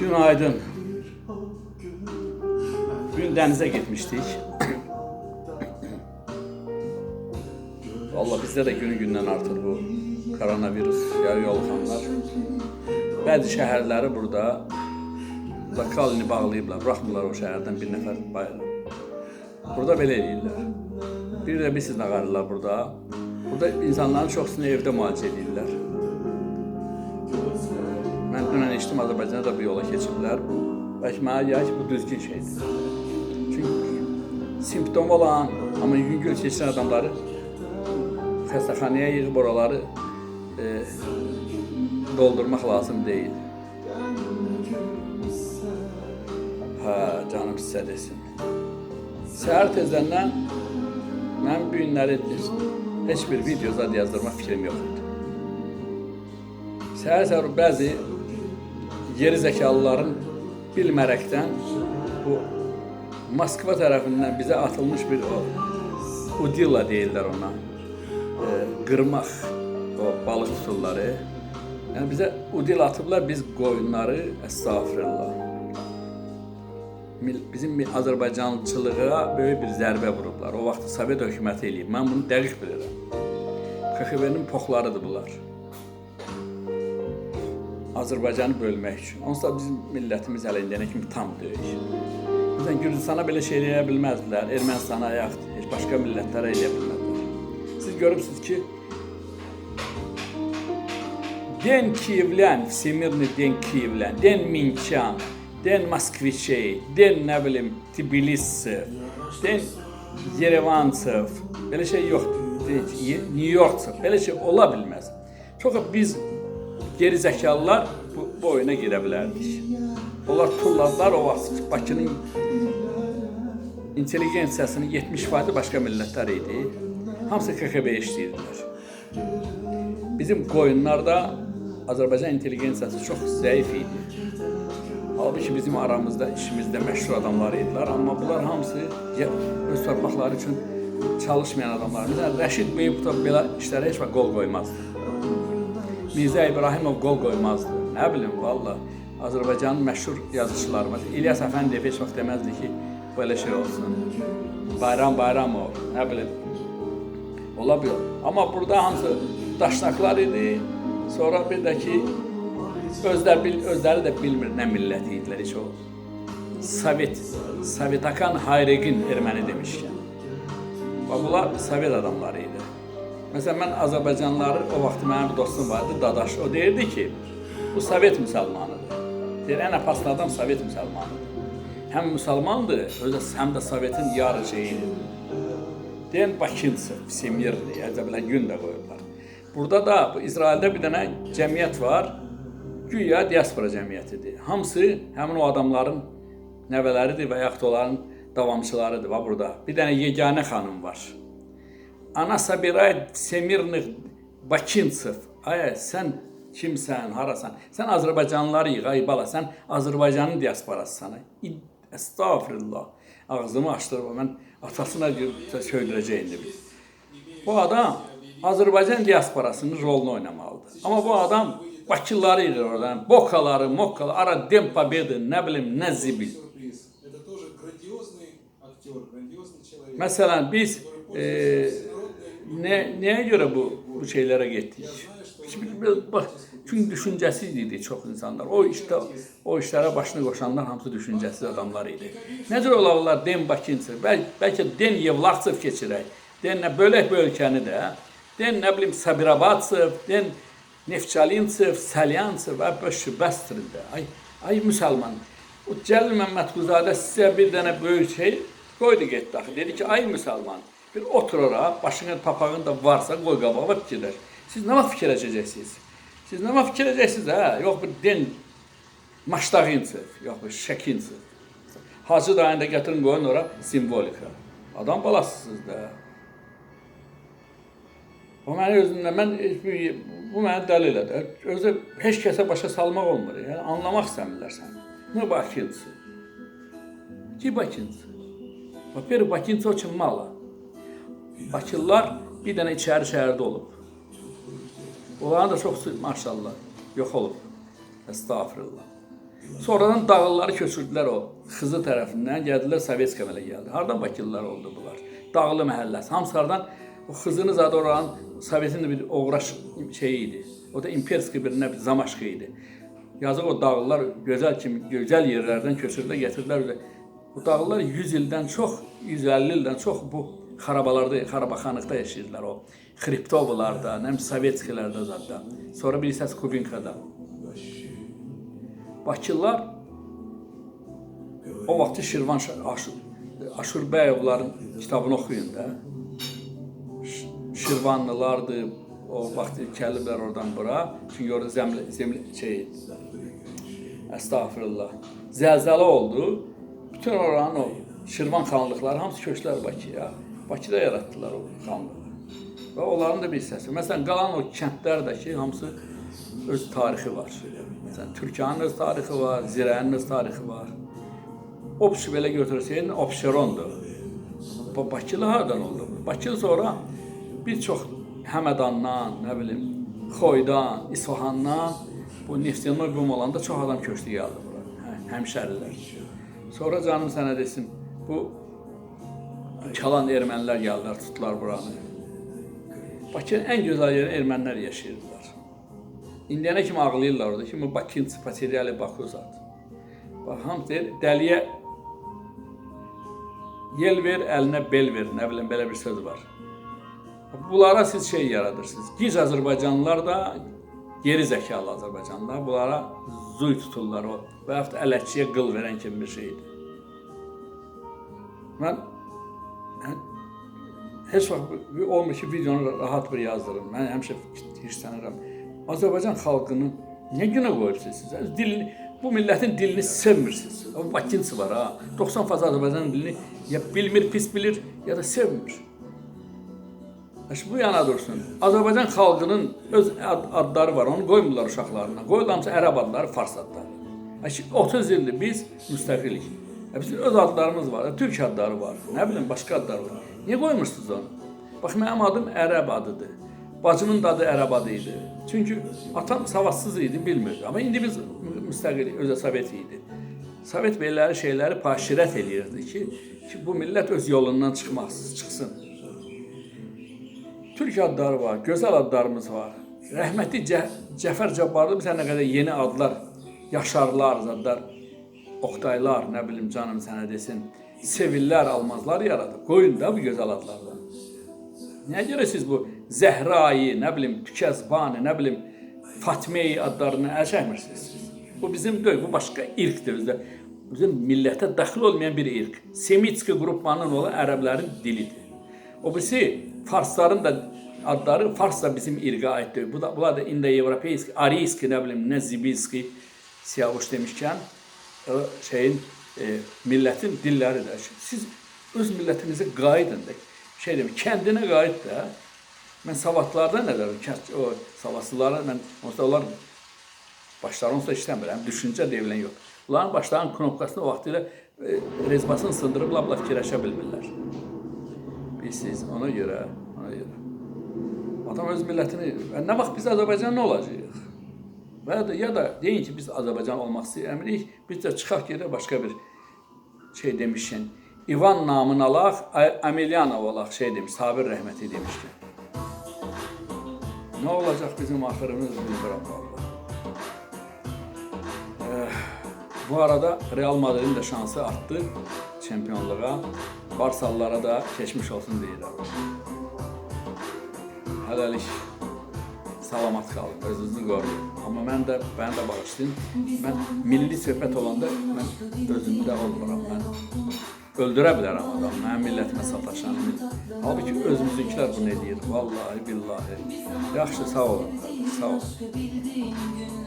Günaydın. Bugün denize gitmiştik. Vallahi bizde de günü gündən artır bu koronavirüs, yarı yoluxanlar. Bəzi şəhərləri burada lokalini bağlayıblar, buraxmırlar o şəhərdən bir nəfər bayıra. Burada belə eləyirlər. Bir də bilirsiniz nə qarırlar burada. Burada insanların çoxsunu evdə müalicə edirlər. Dünən eşitdim Azərbaycana da bir yola keçiblər. Bəlkə mənə gəlir bu düzgün şeydir. Çünki simptom olan, amma yüngül keçirən adamları xəstəxanaya yığıb oraları e, doldurmaq lazım deyil. Hə, canım sizə desin. Səhər tezdən mən bu günləri heç bir video zad yazdırmaq fikrim yox idi. Səhər-səhər bəzi geri zəkalıların bilmərəkdən bu Moskva tərəfindən bizə atılmış bir o udilla deyirlər ona. E, qırmaq o balıq tuturları. Yəni bizə udil atıblar, biz qoyunları əstəğfirullah. Bizim mi- Azərbaycançılığa böyük bir zərbə vurublar. O vaxt Sovet hökuməti eləyib. Mən bunu dəqiq bilirəm. KXV-nin poxlarıdır bunlar. Azərbaycanı bölmək üçün. Onsuz da bizim millətimiz hələ indiyənə kimi tam deyil. Məsələn, Gürcüstana belə şey eləyə bilməzdilər, Ermənistana yaxud heç başqa millətlərə eləyə bilməzdilər. Siz görürsünüz ki, День киевлян, Всемирный день киевлян, День минчан, День москвичей, День, ne bileyim, Tbilisi, День Yerevanцев. Belə şey yoxdur. New Yorkçı. Belə şey ola bilməz. Çox biz geri zəkalılar bu, bu oyuna girə bilərdik. Onlar tulladılar o vaxt Bakının intelligensiyasının 70% başqa millətlər idi. Hamısı KGB işləyirdilər. Bizim qoyunlarda Azərbaycan intelligensiyası çox zəif idi. Halbuki bizim aramızda işimizdə məşhur adamlar idilər, amma bunlar hamısı öz torpaqları üçün çalışmayan adamlar. Məsələn, Rəşid Beyibutov belə işlərə heç vaxt qol qoymazdı. Mirzə İbrahimov qol qoymazdı. Nə bilim, valla Azərbaycanın məşhur yazıçıları, məsələn, İlyas Əfəndiyev heç vaxt deməzdi ki, belə şey olsun. Bayram Bayramov, nə bilim, Ola bilər. Amma burada hamısı daşnaqlar idi. Sonra bir də ki özləri bil, özləri də bilmir nə millət idilər heç o. Sovet, Sovetakan Hayregin erməni demişkən. Və bunlar Sovet adamları idi. Məsələn mən Azərbaycanlıları o vaxt mənim bir dostum vardı, Dadaş. O deyirdi ki, bu Sovet müsəlmanıdır. Deyir, ən apaslı adam Sovet müsəlmanıdır. Həm müsəlmandır, özü həm də Sovetin yarı şeyidir. Deyən Bakınsı, Semirli, Əcəblə gün də qoyublar. Burada da bu İsraildə bir dənə cəmiyyət var. Güya diaspora cəmiyyətidir. Hamısı həmin o adamların nəvələridir və yaxud onların davamçılarıdır və burada. Bir dənə yeganə xanım var. Ana Sabirayt Semirli Bakıntsov. Ay sən kimsən, harasan? Sən Azərbaycanlıları yığ, ay bala, sən Azərbaycanın diasporasısan. İ- Estağfurullah. Ağzımı açdırma. Mən atasına söyləyəcək indi biz. Bu adam Azərbaycan diasporasının rolunu oynamalıdır. Amma bu adam Bakıları yığır oradan, bokaları, mokkaları, ara dem победы, nə bilim, nə zibil. сюрприз. Это тоже грандиозный актер, грандиозный человек. Məsələn, biz e, nə, nəyə görə bu, bu şeylərə getdik? Şimdi bir- Bax, çünki düşüncəsiz idi çox insanlar. O işdə o işlərə başını qoşanlar hamısı düşüncəsiz adamlar idi. Necə ola bilər Den Bakınçı, bəl, bəlkə Den Yevlaxçov keçirək. Den nə bölək bu ölkəni də. Den nə bilim Sabirabatsov, Den Nefçalinçev, Salyançev və bəşi bəstirində. Ay ay müsəlman. O Cəlil Məmmədquluzadə sizə bir dənə böyük şey qoydu getdi axı. Dedi ki, ay müsəlman, bir otur ora, başının papağın da varsa qoy qabağa və fikirləş. Siz nə vaxt fikirləşəcəksiniz? Siz nə vaxt fikirləşəcəksiniz hə? Yox bir den Maştağinçev, yox bir Şəkinçev. Hacı dayını da gətirin qoyun ora simvolika. Adam balasısınız da. O məni özümdən, mən heç bir- bu məni dəli elədi. Özü heç kəsə başa salmaq olmur. Yəni anlamaq istəmirlər səni. Nə bakınçı? Ki bakınçı? Во-первых, bakınçı очень mало. Bakılılar bir dənə içəri şəhərdə olub. Onların da çoxsu maşallah yox olub. Estağfurullah. Sonradan dağılları köçürdülər o Xızı tərəfindən, gəldilər Sovetsk əmələ gəldi. Hardan Bakılılar oldu bunlar? Dağlı məhəlləsi. Hamısı hardan? O Xızını zadı oranın Sovetin bir uğraş şeyi idi. O da imperski bir nə bir zamaşqı idi. O dağlılar gözəl kimi gözəl yerlərdən köçürdülər, gətirdilər. Bu dağlılar 100 ildən çox, 150 ildən çox bu xarabalarda, xarabaxanlıqda yaşayırdılar o. Xriptovalarda, nə bilim Sovetskilərdə zadda. Sonra bir hissəsi Kubinkada. Bakılılar o vaxtı Şirvan Aşur, Aşurbəyovların kitabını oxuyun da. Şirvanlılardı, o vaxtı gəliblər oradan bura. Çünki orada zemli, zemli şey, Estağfurullah. Zəlzələ oldu. Bütün oranın o Şirvan xanlıqları hamısı köçdülər Bakıya. Bakıda yaratdılar o xanlığı. Və onların da bir hissəsi. Məsələn, qalan o kəndlər də ki, hamısı öz tarixi var. Məsələn, Türkiyənin öz tarixi var, Zirənin öz tarixi var. Opş belə götürsəydin, Opşerondur. Bakılı hardan oldu? Bakı sonra bir çox Həmədandan, nə bilim, Xoydan, İsfahandan bu Neftçinin qum olanda çox adam köçdü gəldi bura. Hə, həmşərilər. Sonra canım sənə desin, bu Kalan ermənilər gəldilər, tutdular buranı. Bakının ən gözəl yeri ermənilər yaşayırdılar. İndiyənə kimi ağlayırlar orada ki, bu Bakının poteriali Bakuzat. Bax, hamı deyir, dəliyə yel ver, əlinə bel ver, nə bilim, belə bir söz var. Bunlara siz şey yaradırsınız. Gic Azərbaycanlılar da geri zəkalı Azərbaycanlılar bunlara zuy tuturlar o və yaxud ələkçiyə qıl verən kimi bir şeydir. Mən heç vaxt olmur ki, videonu rahat bir yazdırım. Mən həmişə hirslənirəm. Azərbaycan xalqının nə günə qoyubsunuz siz? Dilini, bu millətin dilini sevmirsiniz. O Bakınsı var ha. 90 fazla Azərbaycan dilini ya bilmir, pis bilir ya da sevmir. Əş bu yana dursun. Azərbaycan xalqının öz ad- adları var, onu qoymurlar uşaqlarına. Qoyurlar hamısı ərəb adları, fars adları. Əş 30 ildir biz müstəqilik. Ya Bizim öz adlarımız var, türk adları var, nə bilim başqa adlar var. Niyə qoymursunuz onu? Bax mənim adım ərəb adıdır. Bacımın da adı ərəb adı idi. Çünki atam savadsız idi, bilmirdi. Amma indi biz mü- müstəqil, özə Sovet idi. Sovet belləri şeyləri paşirət eləyirdi ki, ki bu millət öz yolundan çıxmaz, çıxsın. Türk adları var, gözəl adlarımız var. Rəhmətli Cə Cəfər Cabbarlı bizə nə qədər yeni adlar, Yaşarlar, zadlar, Oktaylar, nə bilim canım sənə desin, Sevillər, Almazlar yaradı. Qoyun da bu gözəl adlardan. Niyə görə siz bu Zəhrayı, nə bilim Tükəzbanı, nə bilim Fatmeyi adlarını əl çəkmirsiniz? Bu bizim deyil, bu başqa irqdir özdə. Bizim millətə daxil olmayan bir irq. Semitski qrupmanın olan ərəblərin dilidir. O birisi Farsların da adları Fars da bizim irqə aiddir. Bu da bunlar da İndo-Avropeyski, Ariyski, nə bilim, nə Zibilski, Siyavuş demişkən o şeyin e, millətin dilləridir. Siz öz millətinizə qayıdın da. Şey demək, kəndinə qayıt da. Mən savadlarda nə? Kənd- O savadsızlara mən onsuz onlar başları onsuz da işləmir. Həm düşüncə deyilən yox. Bunların başlarının knopkasını vaxtilə e, rezbasını sındırıb lap-lap fikirləşə bilmirlər. Bilsiz, ona görə, ona görə. Adam öz millətini, "Və nə vaxt biz Azərbaycan nə olacağıq? Və ya da, ya da deyin ki, biz Azərbaycan olmaq istəyirik, biz də çıxaq gedək başqa bir şey demişkən, İvan namını alaq, Amelyanov olaq şey demiş, Sabir rəhməti demişkən. Nə olacaq bizim axırımız bilmirəm vallahi. Eh, Bu arada Real Madridin də şansı artdı çempionluğa. Barsalılara da keçmiş olsun deyirəm. Hələlik salamat qalın, özünüzü qoruyun. Amma mən də, mən də bağışlayın. Mən milli söhbət olanda mən özümdə olmuram. Mən öldürə bilərəm adam, mənim millətimə sataşan. Halbuki özümüzünkilər bunu edir. Vallahi billahi. Yaxşı, sağ olun. Sağ olun.